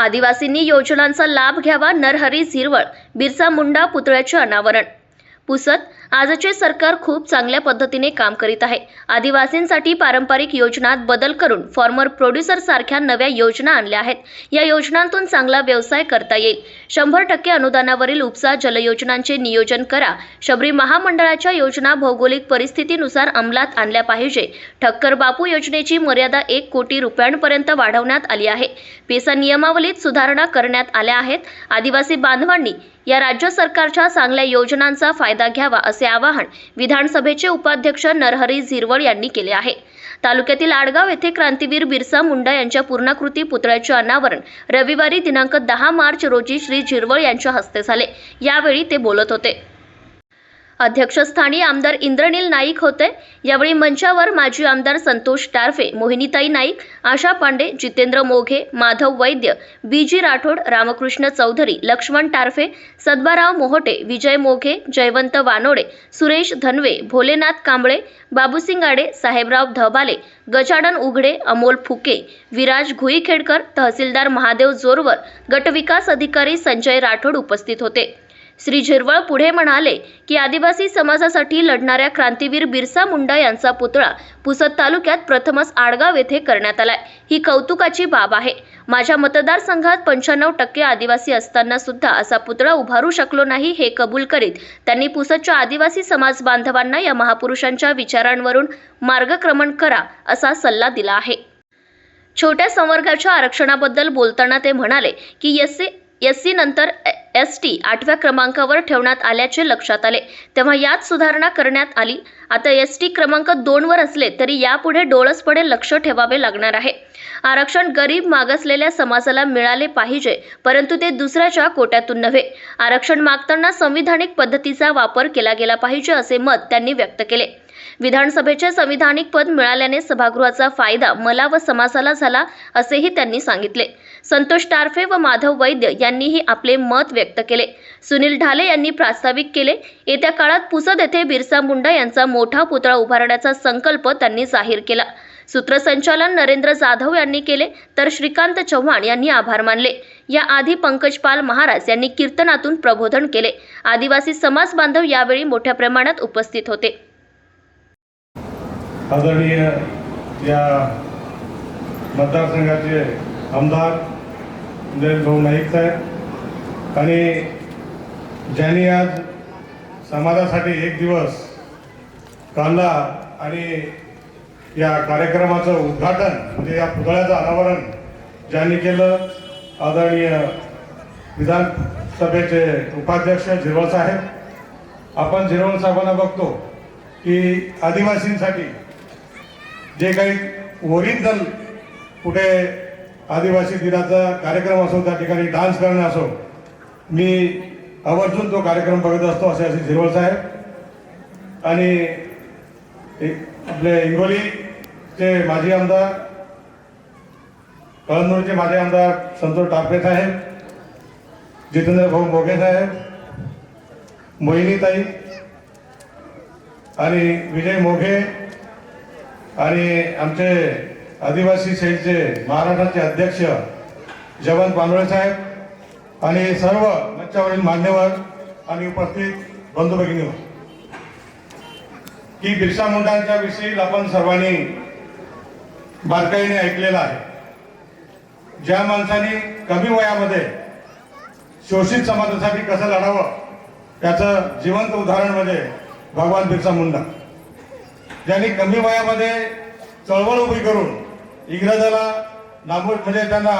आदिवासींनी योजनांचा लाभ घ्यावा नरहरी झिरवळ बिरसा मुंडा पुतळ्याचे अनावरण पुसत आजचे सरकार खूप चांगल्या पद्धतीने काम करीत आहे. आदिवासींसाठी पारंपरिक योजनात बदल करून फॉर्मर प्रोड्युसर सारख्या नव्या योजना आणल्या आहेत. या योजनांतून चांगला व्यवसाय करता येईल. शंभर टक्के अनुदानावरील उपसा जलयोजनांचे नियोजन करा. शबरी महामंडळाच्या योजना भौगोलिक परिस्थितीनुसार अंमलात आणल्या पाहिजे. ठक्कर बापू योजनेची मर्यादा एक कोटी रुपयांपर्यंत वाढवण्यात आली आहे. पेसा नियमावलीत सुधारणा करण्यात आल्या आहेत. आदिवासी बांधवांनी या राज्य सरकारच्या चांगल्या योजनांचा फायदा घ्यावा असे आवाहन विधानसभेचे उपाध्यक्ष नरहरी झिरवळ यांनी केले आहे. तालुक्यातील आडगाव येथे क्रांतीवीर बिरसा मुंडा यांच्या पूर्णाकृती पुतळ्याचे अनावरण रविवारी दिनांक दहा मार्च रोजी श्री झिरवळ यांच्या हस्ते झाले. यावेळी ते बोलत होते. अध्यक्षस्थानी आमदार इंद्रनील नाईक होते. यावेळी मंचावर माजी आमदार संतोष टारफे मोहिनीताई नाईक आशा पांडे जितेंद्र मोघे माधव वैद्य बी जी राठोड रामकृष्ण चौधरी लक्ष्मण टारफे सद्भाराव मोहटे विजय मोघे जयवंत वानोडे सुरेश धनवे भोलेनाथ कांबळे बाबूसिंग आडे साहेबराव धबाले गजानन उघडे अमोल फुके विराज घुईखेडकर तहसीलदार महादेव जोरवर गटविकास अधिकारी संजय राठोड उपस्थित होते. श्री झिरवळ पुढे म्हणाले की आदिवासी समाजासाठी लढणाऱ्या क्रांतीवीर बिरसा मुंडा यांचा पुतळा पुसद तालुक्यात प्रथमच आडगाव येथे करण्यात आलाय. ही कौतुकाची बाब आहे. माझ्या मतदारसंघात पंच्याण्णव टक्के आदिवासी असताना सुद्धा असा पुतळा उभारू शकलो नाही हे कबूल करीत त्यांनी पुसदच्या आदिवासी समाज बांधवांना या महापुरुषांच्या विचारांवरून मार्गक्रमण करा असा सल्ला दिला आहे. छोट्या संवर्गाच्या आरक्षणाबद्दल बोलताना ते म्हणाले की एस सी एस सी नंतर एस टी आठव्या क्रमांकावर ठेवण्यात आल्याचे लक्षात आले. तेव्हा यात सुधारणा करण्यात आली. आता एस टी क्रमांक दोनवर असले तरी यापुढे डोळसपणे लक्ष ठेवावे लागणार आहे. आरक्षण गरीब मागासलेल्या समाजाला मिळाले पाहिजे परंतु ते दुसऱ्याच्या कोट्यातून नव्हे. आरक्षण मागताना संविधानिक पद्धतीचा वापर केला गेला पाहिजे असे मत त्यांनी व्यक्त केले. विधानसभेचे संविधानिक पद मिळाल्याने सभागृहाचा फायदा मला व समाजाला झाला असेही त्यांनी सांगितले. संतोष टारफे व माधव वैद्य यांनीही आपले मत व्यक्त केले. सुनील ढाले यांनी प्रास्ताविक केले येत्या काळात पुसद येथे बिरसा मुंडा यांचा मोठा पुतळा उभारण्याचा संकल्प त्यांनी जाहीर केला. सूत्रसंचालन नरेंद्र जाधव यांनी केले तर श्रीकांत चव्हाण यांनी आभार मानले. याआधी पंकजपाल महाराज यांनी कीर्तनातून प्रबोधन केले. आदिवासी समाज बांधव यावेळी मोठ्या प्रमाणात उपस्थित होते. आदरणीय या मतदारसंघाचे आमदार भाऊ नाईक साहेब आणि ज्यांनी आज समाजासाठी एक दिवस काढला आणि या कार्यक्रमाचं उद्घाटन म्हणजे या पुतळ्याचं अनावरण ज्यांनी केलं आदरणीय विधानसभेचे उपाध्यक्ष झिरवळ साहेब. आपण झिरवळ साहेबांना बघतो की आदिवासींसाठी जे काही ओरिजिनल कुठे आदिवासी दिनाचा कार्यक्रम असो त्या ठिकाणी डान्स करणं असो मी आवर्जून तो कार्यक्रम बघत असतो असे असे झिरवळ साहेब. आणि आपले हिंगोलीचे माजी आमदार कळमनूरचे माजी आमदार संतोष टापरे साहेब जितेंद्र भाऊ मोघे साहेब मोहिनीताई आणि विजय मोघे आणि आमचे आदिवासी सेलचे महाराष्ट्राचे अध्यक्ष जवंत पानोळे साहेब आणि सर्व मंचावरील मान्यवर आणि उपस्थित बंधू भगिनी की बिरसा मुंडांच्या विषयी आपण सर्वांनी बारकाईने ऐकलेलं आहे. ज्या माणसाने कमी वयामध्ये शोषित समाजासाठी कसं लढावं त्याचं जिवंत उदाहरण म्हणजे भगवान बिरसा मुंडा. ज्यांनी कमी वयामध्ये चळवळ उभी करून इंग्रजाला नाबूद म्हणजे त्यांना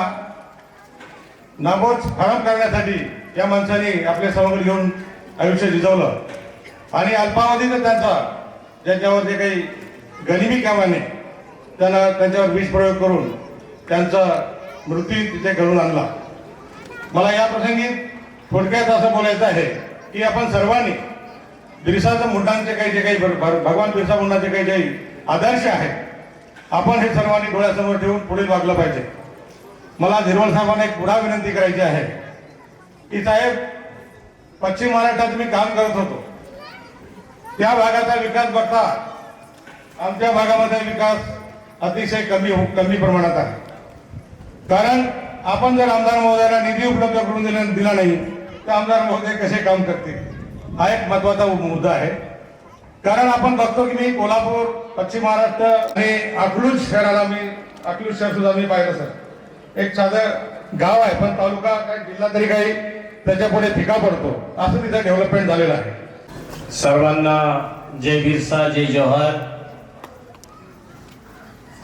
नाबूद हराम करण्यासाठी या माणसाने आपले सवंगड घेऊन आयुष्य झिजवलं आणि अल्पावधीतच त्यांचा ज्यांच्यावर जे काही गनिमी कामाने त्यांना त्यांच्यावर विष प्रयोग करून त्यांचा मृत्यू तिथे घडून आणला. मला या प्रसंगी थोडक्यात असं बोलायचं आहे की आपण सर्वांनी बिरसाचं मुंडांचे काही जे काही भगवान बिरसा मुंडांचे काही जे आदर्श आहेत आपण हे सर्वांनी डोळ्यासमोर ठेवून पुढे वागलं पाहिजे. मला झिरवळ साहेबांना एक पुन्हा विनंती करायची आहे. की साहेब पश्चिम महाराष्ट्रात मी काम करत होतो. त्या भागाचा विकास बघता आमच्या भागामध्ये विकास अतिशय कमी हो- कमी प्रमाणात आहे. कारण आपण जर आमदार महोदयाला निधी उपलब्ध करून दिला दिला नाही तर आमदार महोदय कसे काम करतील? हा एक महत्त्वाचा मुद्दा आहे. कारण आपण बघतो की मी कोल्हापूर पश्चिम महाराष्ट्र आणि अकलूज शहराला मी अकलूज शहर सुद्धा मी पाहिलं सर. एक साधं गाव आहे पण तालुका काही जिल्हा तरी काही त्याच्या पुढे फिका पडतो. असं तिथं डेव्हलपमेंट झालेलं आहे. सर्वांना जय बिरसा जय जोहर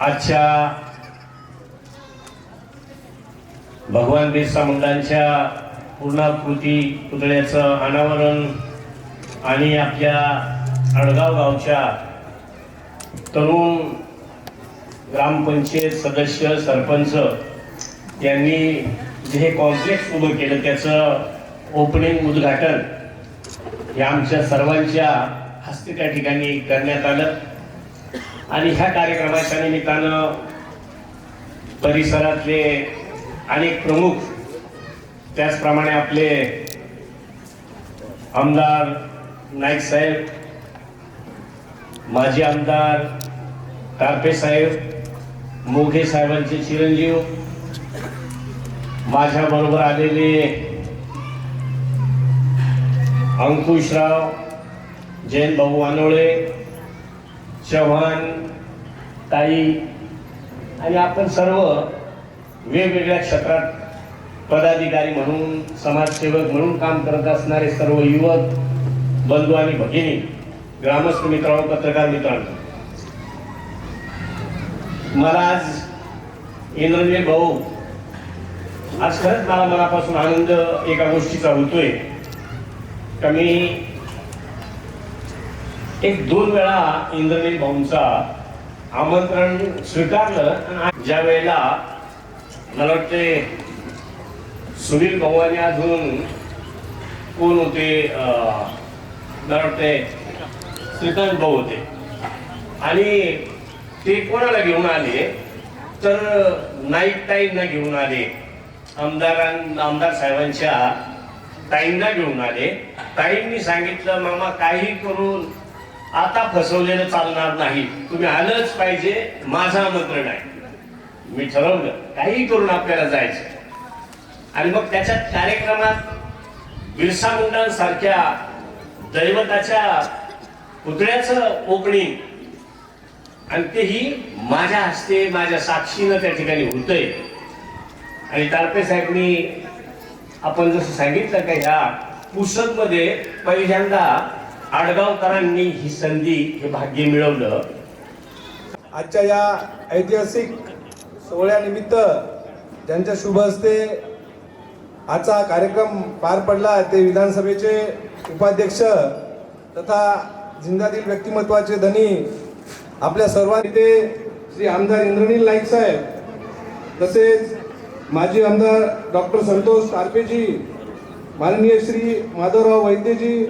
आजच्या भगवान बिरसा मुंडांच्या पूर्णाकृती पुतळ्याचं अनावरण आणि आपल्या अडगाव गावच्या तरुण ग्रामपंचायत सदस्य सरपंच यांनी जे हे कॉम्प्लेक्स उभं केलं त्याचं ओपनिंग उद्घाटन हे आमच्या सर्वांच्या हस्ते त्या ठिकाणी करण्यात आलं. आणि ह्या कार्यक्रमाच्या निमित्तानं परिसरातले अनेक प्रमुख त्याचप्रमाणे आपले आमदार नाईक साहेब माजी आमदार कारपे साहेब मोघे साहेबांचे चिरंजीव माझ्याबरोबर आलेले अंकुशराव जैन भाऊ वानोळे चव्हाण ताई आणि आपण सर्व वेगवेगळ्या क्षेत्रात पदाधिकारी म्हणून समाजसेवक म्हणून काम करत असणारे सर्व युवक बंधू आणि भगिनी ग्रामस्थ मित्रांनो पत्रकार मित्रांनो. मला आज इंद्रनील भाऊ आज खरंच मला मनापासून आनंद एका गोष्टीचा होतोय. का मी एक दोन वेळा इंद्रनील भाऊंचा आमंत्रण स्वीकारलं आणि ज्या वेळेला मला वाटते सुनील भाऊ आणि अजून कोण होते अं, मला वाटते श्रीकांत भाऊ होते. आणि ते कोणाला घेऊन आले? तर नाईक ताईंना घेऊन आले. आमदारां आमदार साहेबांच्या ताईंना घेऊन आले. ताईंनी सांगितलं मामा काही करून आता फसवलेलं चालणार नाही. तुम्ही आलंच पाहिजे. माझं आमंत्रण आहे मी ठरवलं काही करून आपल्याला जायचं आणि मग त्याच्यात कार्यक्रमात बिरसा मुंडांसारख्या दैवताच्या पुतळ्याचं ओपनिंग आणि तेही माझ्या हस्ते माझ्या साक्षीनं त्या ठिकाणी होतंय. आणि तारपे साहेबनी आपण जसं सांगितलं का ह्या पुस्तकमध्ये पहिल्यांदा आडगावकरांनी ही संधी हे भाग्य मिळवलं. आजच्या या ऐतिहासिक सोहळ्यानिमित्त ज्यांच्या शुभ हस्ते आजचा कार्यक्रम पार पडला ते विधानसभेचे उपाध्यक्ष तथा जिंदातील व्यक्तिमत्वाचे धनी आपल्या सर्वांनी ते श्री आमदार इंद्रनील नाईक साहेब तसेच माजी आमदार डॉक्टर संतोष तारपेजी माननीय श्री माधवराव वैद्यजी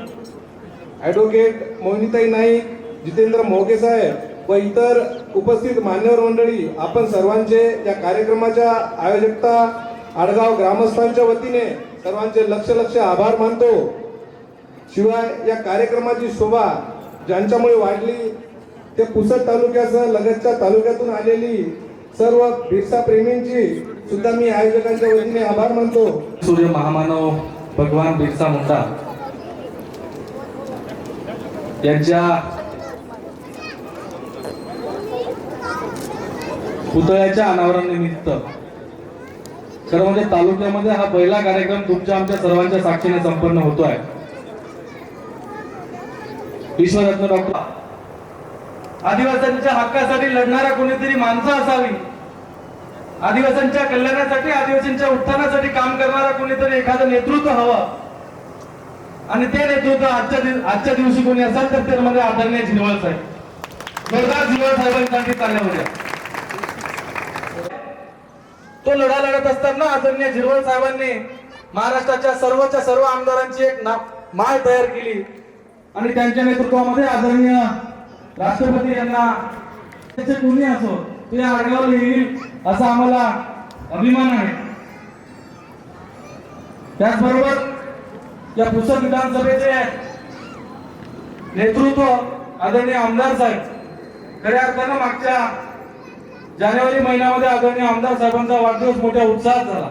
ॲडव्होकेट मोहिनीताई नाईक जितेंद्र मोगे साहेब व इतर उपस्थित मान्यवर मंडळी आपण सर्वांचे या कार्यक्रमाच्या आयोजकता आडगाव ग्रामस्थांच्या वतीने सर्वांचे लक्ष लक्ष आभार मानतो. शिवाय या कार्यक्रमाची शोभा ज्यांच्यामुळे वाढली ते पुसद तालुक्यासह लगतच्या तालुक्यातून आलेली सर्व बिरसा प्रेमींची सुद्धा मी आयोजकांच्या वतीने आभार मानतो. सूर्य महामानव भगवान बिरसा मुंडा यांच्या पुतळ्याच्या अनावरणानिमित्त. खरं म्हणजे तालुक्यामध्ये हा पहिला कार्यक्रम तुमच्या आमच्या सर्वांच्या साक्षीने संपन्न होतोय. विश्वरत्न डॉक्टर. आदिवासींच्या हक्कासाठी लढणारा कोणीतरी माणसं असावी. आदिवासींच्या कल्याणासाठी आदिवासींच्या उत्थानासाठी काम करणारा कोणीतरी एखादं नेतृत्व हवं. आणि ते नेतृत्व आजच्या आजच्या दिवशी कोणी असेल तर त्यामध्ये आदरणीय झिरवळ साहेब. सरदार झिरवळ साहेबांसाठी चालल्या तो लढा लढत असताना आदरणीय झिरवळ साहेबांनी महाराष्ट्राच्या सर्वच्या सर्व आमदारांची एक ना- माळ तयार केली. आणि त्यांच्या नेतृत्वामध्ये आदरणीय राष्ट्रपती यांना त्याचे कोणी असो ते आडगाव येईल असा आम्हाला अभिमान आहे. त्याचबरोबर या पुस्तक विधानसभेचे नेतृत्व आदरणीय आमदार साहेब खऱ्या अर्थानं मागच्या जानेवारी महिन्यामध्ये आदरणीय आमदार साहेबांचा वाढदिवस मोठ्या उत्साहात झाला.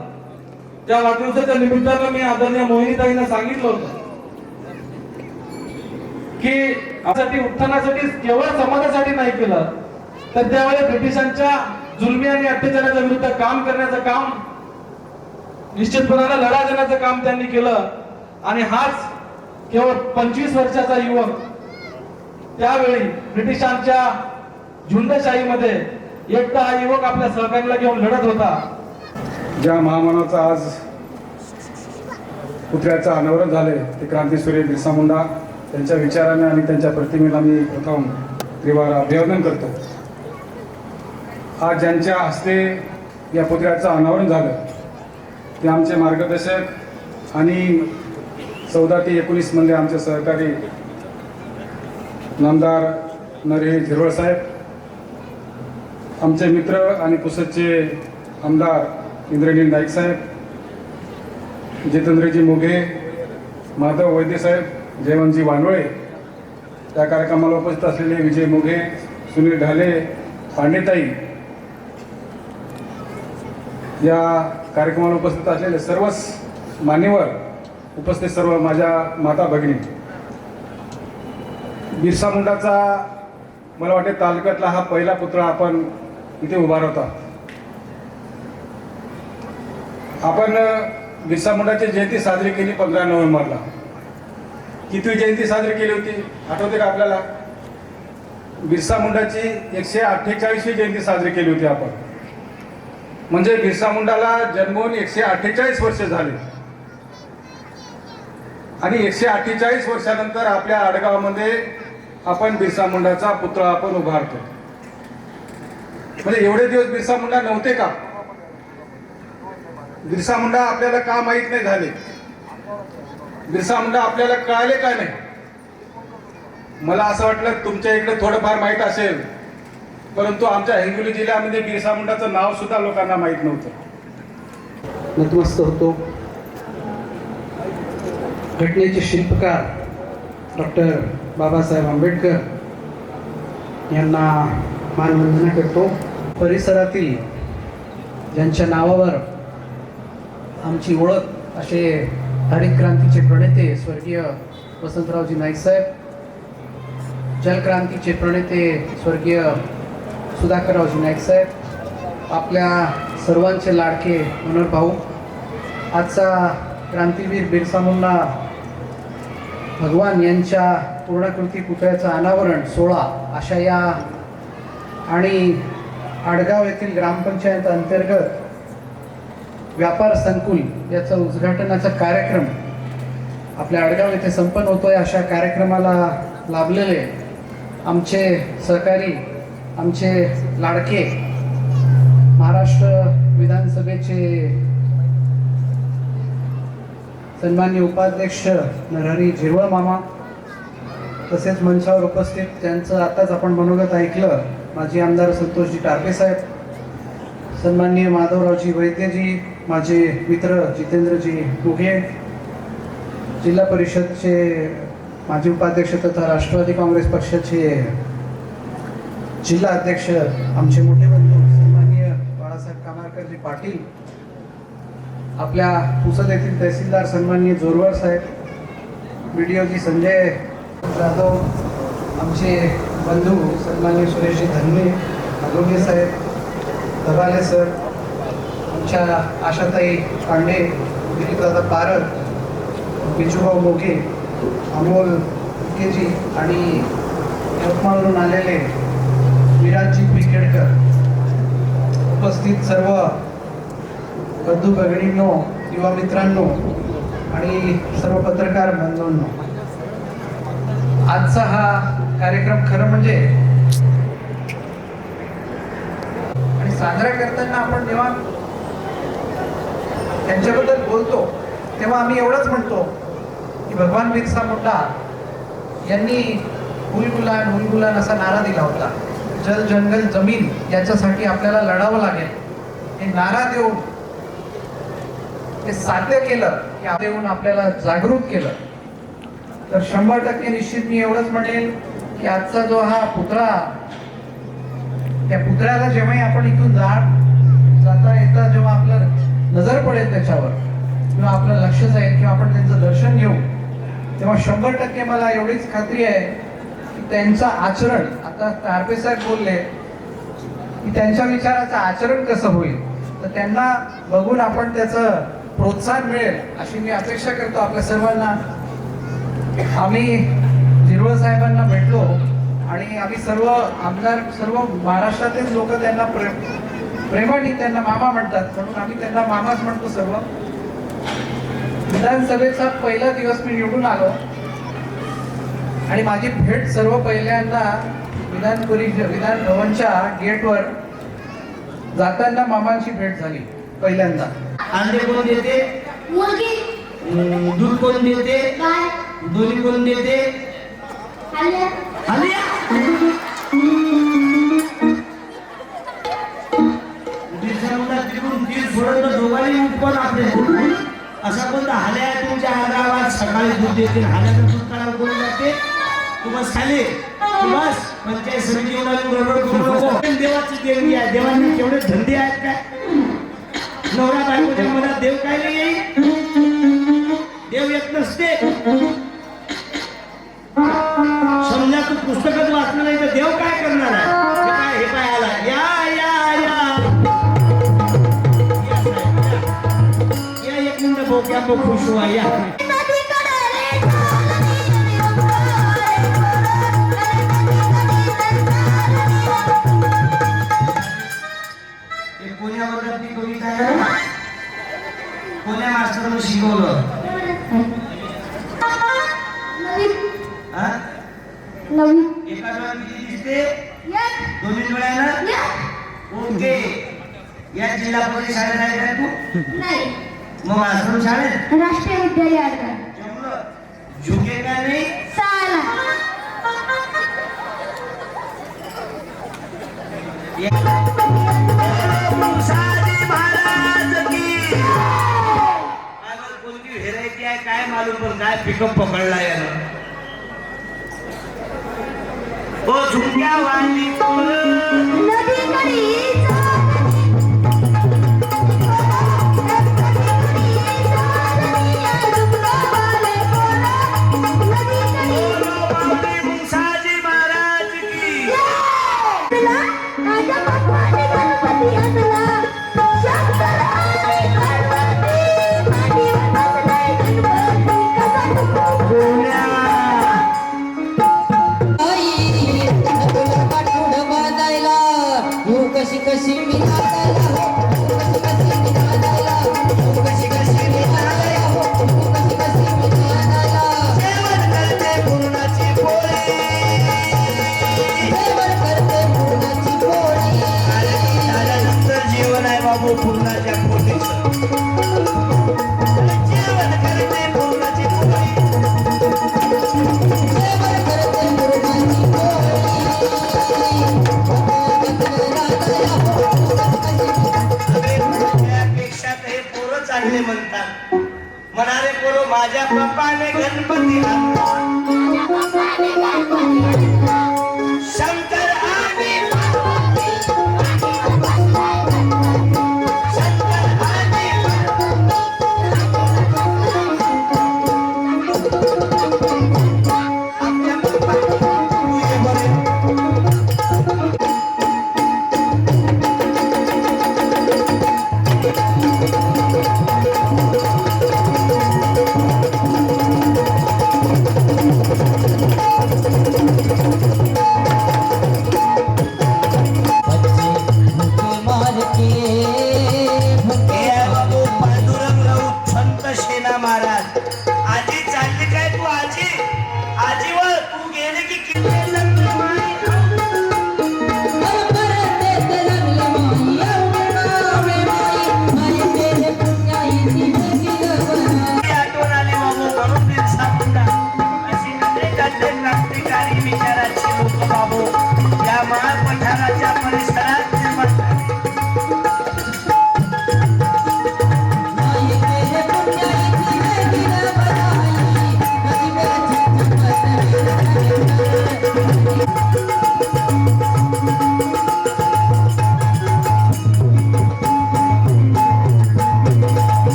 त्या वाढदिवसाच्या निमित्तानं मी आदरणीय मोहिनीताईंना सांगितलं होतं. की आपल्यासाठी उत्थानासाठी केवळ समाजासाठी नाही केलं तर त्यावेळेस ब्रिटिशांच्या जुलमी आणि अत्याचाराच्या विरुद्ध काम करण्याचं काम निश्चितपणानं लढा देण्याचं काम त्यांनी केलं. आणि हाच केवळ पंचवीस वर्षाचा युवक त्यावेळी ब्रिटिशांच्या झुंडशाहीमध्ये एकटा हा युवक आपल्या सहकार्याला घेऊन लढत होता. ज्या महामानवाचा आज पुत्र्याचं अनावरण झाले ते क्रांतीसूर्य बिरसा मुंडा. त्यांच्या विचाराने आणि त्यांच्या प्रतिमेला मी प्रथम त्रिवार अभिवादन करतो. आज ज्यांच्या हस्ते या पुतळ्याचं अनावरण झालं ते आमचे मार्गदर्शक आणि चौदा ते एकोणीसमध्ये आमचे सहकारी नामदार नरेश झिरवळ साहेब आमचे मित्र आणि पुसदचे आमदार इंद्रनील नाईक साहेब जितेंद्रजी मोघे माधव वैद्य साहेब जयवंतजी वानवळे त्या कार्यक्रमाला उपस्थित असलेले विजय मोघे सुनील ढाले पांडेताई या कार्यक्रमाला उपस्थित असलेले सर्वच मान्यवर उपस्थित सर्व माझ्या माता भगिनी. बिरसा मुंडाचा मला वाटते तालुक्यातला हा पहिला पुतळा आपण इथे उभारवता आपण बिरसा मुंडाची जयंती साजरी केली पंधरा नोव्हेंबरला. किती जयंती साजरी केली होती? आठवते का आपल्याला? बिरसा मुंडाची एकशे अठ्ठेचाळीसवी जयंती साजरी केली होती आपण. म्हणजे बिरसा मुंडाला जन्मून एकशे अठ्ठेचाळीस वर्ष झाले. आणि एकशे अठ्ठेचाळीस वर्षानंतर आपल्या आडगावामध्ये आपण बिरसा मुंडाचा पुतळा आपण उभारतो. म्हणजे एवढे दिवस बिरसा मुंडा नव्हते का? बिरसा मुंडा आपल्याला का माहीत नाही झाले? बिरसा मुंडा आपल्याला कळाले का नाही? मला असं वाटलं तुमच्या इकडे थोडंफार माहीत असेल. परंतु आमच्या हिंगोली जिल्ह्यामध्ये बिरसा मुंडाचं नाव सुद्धा लोकांना माहीत नव्हतं. नतमस्त होतो. घटनेचे शिल्पकार डॉक्टर बाबासाहेब आंबेडकर यांना मानवंदना करतो. परिसरातील ज्यांच्या नावावर आमची ओळख असे हरित क्रांतीचे प्रणेते स्वर्गीय वसंतरावजी नाईक साहेब जलक्रांतीचे प्रणेते स्वर्गीय सुधाकररावजी नाईक साहेब आपल्या सर्वांचे लाडके मनोहर भाऊ आजचा क्रांतीवीर बिरसा मुन्ना भगवान यांच्या पूर्णाकृती पुतळ्याचं अनावरण सोळा अशा या आणि आडगाव येथील ग्रामपंचायत अंतर्गत व्यापार संकुल याचा उद्घाटनाचा कार्यक्रम आपल्या आडगाव येथे संपन्न होतो आहे अशा कार्यक्रमाला लाभलेले आमचे सहकारी आमचे लाडके महाराष्ट्र विधानसभेचे सन्मान्य उपाध्यक्ष नरहरी झिरवळ मामा तसेच मंचावर उपस्थित त्यांचं आताच आपण मनोगत ऐकलं माजी आमदार संतोषजी टारपे साहेब सन्माननीय माधवरावजी वैद्यजी माझे मित्र जितेंद्रजी मुघे जिल्हा परिषदचे माजी उपाध्यक्ष तथा राष्ट्रवादी काँग्रेस पक्षाचे जिल्हा अध्यक्ष आमचे मोठे बंधू सन्माननीय बाळासाहेब कामारकरजी पाटील आपल्या पुसद येथील तहसीलदार सन्माननीय जोरवर साहेब बीडीओजी संजय जाधव आमचे बंधू सन्माननीय सुरेशजी धनवे अगोगे साहेब दबाले सर आमच्या आशाताई पांडे दिलीपदादा पारक बिजूभाऊ मोघे अमोल केजी आणि यवतमाळवरून आलेले विराजजी पिकेडकर उपस्थित सर्व बंधू भगिनींनो युवा मित्रांनो आणि सर्व पत्रकार बंधूंनो. आजचा हा कार्यक्रम खरं म्हणजे आणि साजरा करताना आपण जेव्हा त्यांच्याबद्दल बोलतो तेव्हा आम्ही एवढंच म्हणतो की भगवान बिरसा मुंडा यांनी हुलगुलान हुलगुलान असा नारा दिला होता. जल जंगल जमीन याच्यासाठी आपल्याला लढावं लागेल. हे नारा देऊन ते साध्य केलं की देऊन आपल्याला जागरूक केलं. तर शंभर टक्के निश्चित मी एवढंच म्हणेल की आजचा जो हा पुतळा त्या पुतळ्याला जेव्हाही आपण इथून जा जाता येता जेव्हा आपलं नजर पडेल त्याच्यावर. किंवा आपलं लक्ष जाईल किंवा आपण त्यांचं दर्शन घेऊ. तेव्हा शंभर टक्के मला एवढीच खात्री आहे की त्यांचं आचरण आता तारपे साहेब बोलले की त्यांच्या विचाराचं आचरण कसं होईल? तर त्यांना बघून आपण त्याचं प्रोत्साहन मिळेल अशी मी अपेक्षा करतो आपल्या सर्वांना. आम्ही झिरवळ साहेबांना भेटलो आणि आम्ही सर्व आमदार सर्व महाराष्ट्रातील लोक त्यांना प्रे प्रेमाने त्यांना मामा म्हणतात म्हणून आम्ही त्यांना मामाच म्हणतो सर्व. विधानसभेचा पहिला दिवस मी निवडून आलो. आणि माझी भेट सर्व पहिल्यांदा विधान परिषद विधान भवनच्या गेटवर जाताना मामांची भेट झाली पहिल्यांदा. अंडे कोण देते. दूध कोण देते. दोन्ही कोण देते. कोणता हल्या तुमच्या गावात सकाळी दूध देते हल्याचं दूध काढायला कोण जाते? तू बस खाली. तू बस पंचायत समिती गडबड करू नको. देवाची देवी आहे. देवाने केवढे धंदे आहेत काय? नवरा बायकोच्या मनात देव काय नाही? येईल देव येत नसते. समजा तू पुस्तकच वाचलं नाही तर देव बो खुश हुआ या। कोण्या मास्तरनं शिकवलं? एका डोळ्यात किती दिसते? दोन्ही डोळ्यानं? ओके. या जिल्हा परिषद आहे का तू? नाही. मग आश्रम शाळेत? राष्ट्रीय विद्यालयात का जमलं. झुके का नाही? महाराज की. काय बरं, कोणती व्हेरायटी आहे काय मालूम पण काय पिकअप पकडला यानं. ओ झुमक्या वाली मुसाजी पोरं म्हणतात. म्हणाले पोरं माझ्या पप्पाने गणपती आणला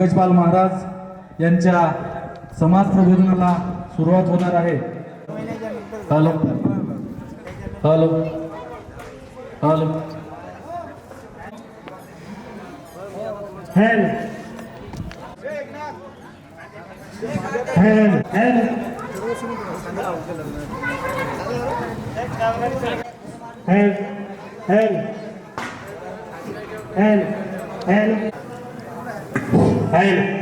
गजपाल महाराज यांच्या समाज प्रबोधनाला सुरुवात होणार आहे. हॅलो. हॅलो. हॅलो. हॅल. हॅल. हॅल. and and and and and